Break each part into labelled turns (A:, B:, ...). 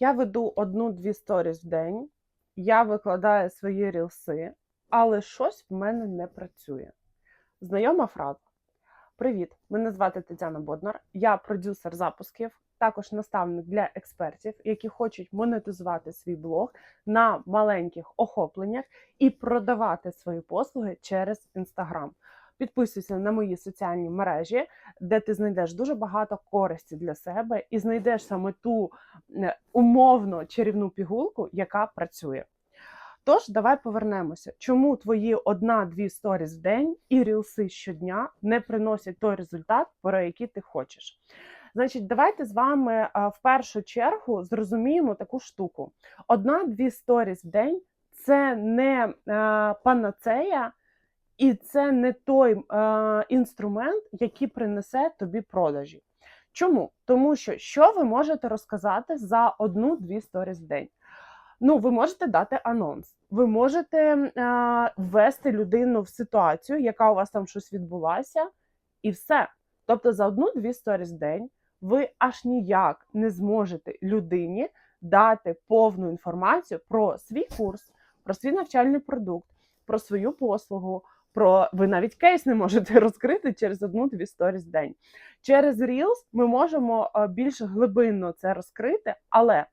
A: Я веду одну-дві сторіс в день, я викладаю свої рілси, але щось в мене не працює. Знайома фраза. Привіт! Мене звати Тетяна Боднар, я продюсер запусків, також наставник для експертів, які хочуть монетизувати свій блог на маленьких охопленнях і продавати свої послуги через Інстаграм. Підписуйся на мої соціальні мережі, де ти знайдеш дуже багато користі для себе і знайдеш саме ту умовно чарівну пігулку, яка працює. Тож, давай повернемося. Чому твої одна-дві сторіс в день і рілси щодня не приносять той результат, про який ти хочеш? Значить, давайте з вами в першу чергу зрозуміємо таку штуку: одна-дві сторіс в день це не панацея. І це не той е, інструмент, який принесе тобі продажі. Чому? Тому що що ви можете розказати за одну-дві сторіс в день? Ну, ви можете дати анонс, ви можете е, ввести людину в ситуацію, яка у вас там щось відбулася, і все. Тобто, за одну-дві сторіс в день ви аж ніяк не зможете людині дати повну інформацію про свій курс, про свій навчальний продукт, про свою послугу. Про ви навіть кейс не можете розкрити через одну-дві сторіс в день. Через Reels ми можемо е, більш глибинно це розкрити, але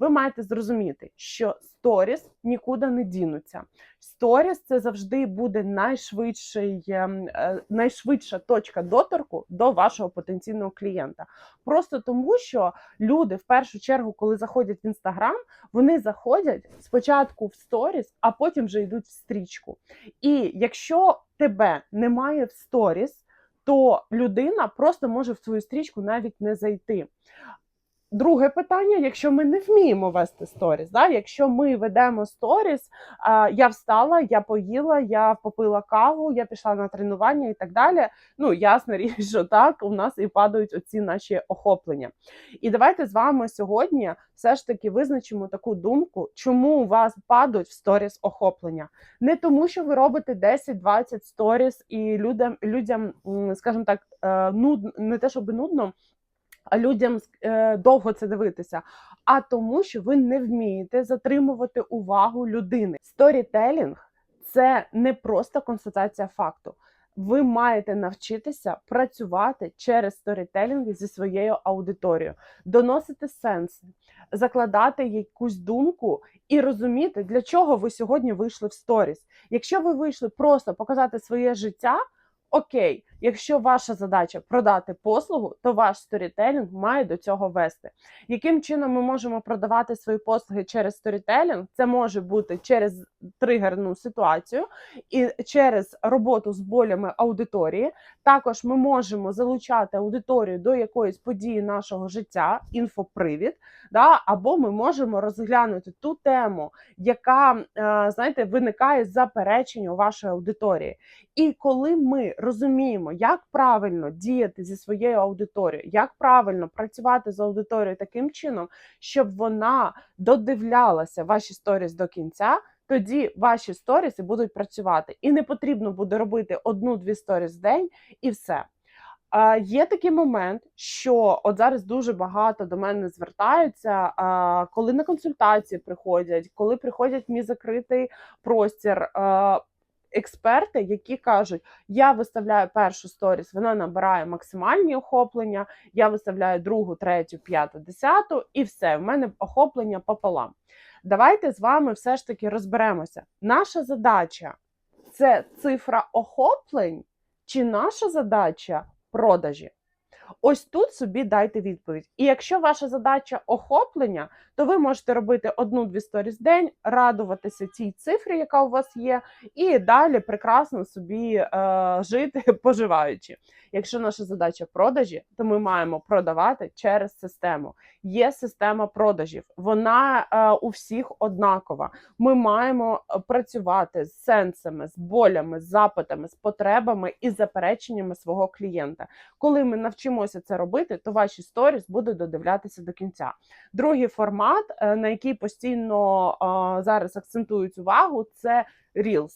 A: ви маєте зрозуміти, що сторіс нікуди не дінуться. Сторіс це завжди буде найшвидший, ем, е, найшвидша точка доторку до вашого потенційного клієнта. Просто тому, що люди в першу чергу, коли заходять в інстаграм, вони заходять спочатку в сторіс, а потім вже йдуть в стрічку. І якщо тебе немає в сторіс, то людина просто може в свою стрічку навіть не зайти. Друге питання: якщо ми не вміємо вести сторіс, да? якщо ми ведемо сторіс, я встала, я поїла, я попила каву, я пішла на тренування і так далі. Ну ясна річ, що так у нас і падають оці наші охоплення. І давайте з вами сьогодні все ж таки визначимо таку думку, чому у вас падають в сторіс охоплення. Не тому, що ви робите 10-20 сторіс, і людям, людям, скажімо так, е, нудно, не те, щоб нудно людям е, довго це дивитися, а тому, що ви не вмієте затримувати увагу людини. Сторітелінг це не просто констатація факту. Ви маєте навчитися працювати через сторітелінг зі своєю аудиторією, доносити сенси, закладати якусь думку і розуміти, для чого ви сьогодні вийшли в сторіс. Якщо ви вийшли просто показати своє життя. Окей, якщо ваша задача продати послугу, то ваш сторітелінг має до цього вести. Яким чином ми можемо продавати свої послуги через сторітелінг? Це може бути через тригерну ситуацію і через роботу з болями аудиторії. Також ми можемо залучати аудиторію до якоїсь події нашого життя, інфопривід, да, або ми можемо розглянути ту тему, яка е, знаєте, виникає з заперечення вашої аудиторії. І коли ми розуміємо, як правильно діяти зі своєю аудиторією, як правильно працювати з аудиторією таким чином, щоб вона додивлялася ваші сторіс до кінця. Тоді ваші сторіси будуть працювати, і не потрібно буде робити одну-дві сторіс в день, і все. А, Є такий момент, що от зараз дуже багато до мене звертаються, а, коли на консультації приходять, коли приходять в мій закритий простір. А, експерти, які кажуть, я виставляю першу сторіс, вона набирає максимальні охоплення, я виставляю другу, третю, п'яту, десяту, і все, в мене охоплення пополам. Давайте з вами все ж таки розберемося. Наша задача це цифра охоплень, чи наша задача продажі? Ось тут собі дайте відповідь. І якщо ваша задача охоплення, то ви можете робити одну-дві сторіс в день, радуватися цій цифрі, яка у вас є, і далі прекрасно собі е, жити, поживаючи. Якщо наша задача продажі, то ми маємо продавати через систему. Є система продажів, вона е, у всіх однакова. Ми маємо е, працювати з сенсами, з болями, з запитами, з потребами і запереченнями свого клієнта. Коли ми навчимося це робити, то ваші сторіс будуть додивлятися до кінця. Другий формат, е, на який постійно зараз акцентують увагу, це Reels.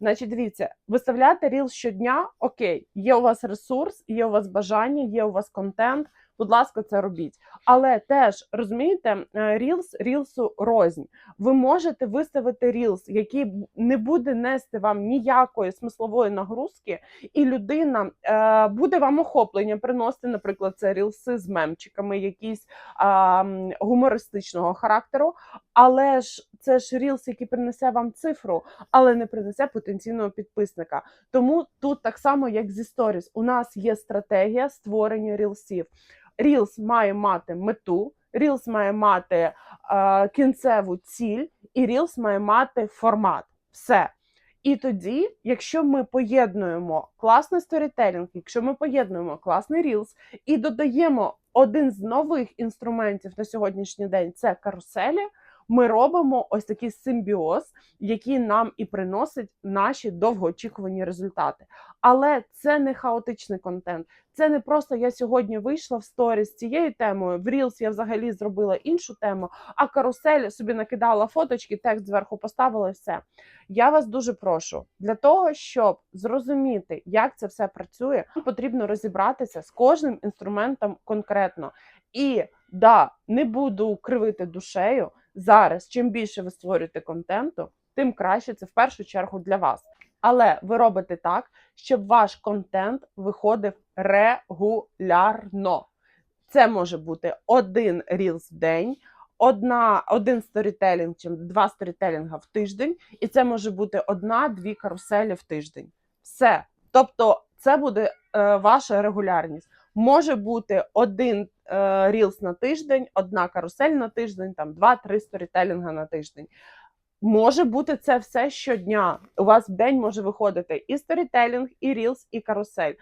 A: Значить, дивіться, виставляти Reels щодня, окей, є у вас ресурс, є у вас бажання, є у вас контент. Будь ласка, це робіть. Але теж розумієте, е, Reels рілсу рознь. Ви можете виставити Reels, який не буде нести вам ніякої смислової нагрузки, і людина е, буде вам охоплення приносити, наприклад, це рілси з мемчиками, якісь м, гумористичного характеру. Але ж це ж Reels, який принесе вам цифру, але не принесе потенційного підписника. Тому тут так само, як зі Stories, у нас є стратегія створення рілсів. Reels має мати мету, Reels має мати е, кінцеву ціль, і Reels має мати формат. Все. І тоді, якщо ми поєднуємо класний сторітелінг, якщо ми поєднуємо класний Reels і додаємо один з нових інструментів на сьогоднішній день це каруселі, ми робимо ось такий симбіоз, який нам і приносить наші довгоочікувані результати. Але це не хаотичний контент. Це не просто я сьогодні вийшла в сторіс з цією темою. В Reels я взагалі зробила іншу тему, а карусель собі накидала фоточки, текст зверху поставила і все. Я вас дуже прошу для того, щоб зрозуміти, як це все працює, потрібно розібратися з кожним інструментом конкретно. І да, не буду кривити душею. Зараз, чим більше ви створюєте контенту, тим краще це в першу чергу для вас. Але ви робите так, щоб ваш контент виходив регулярно. Це може бути один рілс в день, одна, один сторітелінг чи два сторітелінга в тиждень, і це може бути одна-дві каруселі в тиждень. Все. Тобто, це буде е, ваша регулярність. Може бути один е, рілс на тиждень, одна карусель на тиждень, там два-три сторітелінга на тиждень. Може бути це все щодня. У вас в день може виходити і сторітелінг, і рілс, і карусель.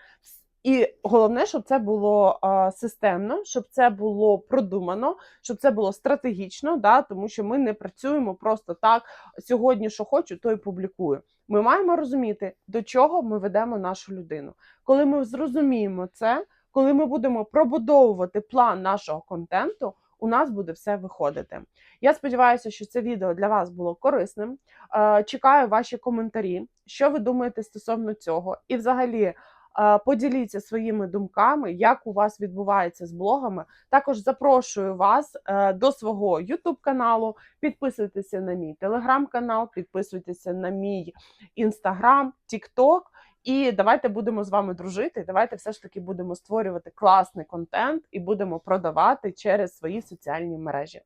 A: І головне, щоб це було а, системно, щоб це було продумано, щоб це було стратегічно, да, тому що ми не працюємо просто так. Сьогодні, що хочу, то і публікую. Ми маємо розуміти, до чого ми ведемо нашу людину. Коли ми зрозуміємо це, коли ми будемо пробудовувати план нашого контенту, у нас буде все виходити. Я сподіваюся, що це відео для вас було корисним. Е, Чекаю ваші коментарі, що ви думаєте стосовно цього, і взагалі. е, Поділіться своїми думками, як у вас відбувається з блогами. Також запрошую вас е, до свого YouTube каналу. Підписуйтеся на мій телеграм-канал, підписуйтеся на мій інстаграм, TikTok. І давайте будемо з вами дружити. Давайте все ж таки будемо створювати класний контент і будемо продавати через свої соціальні мережі.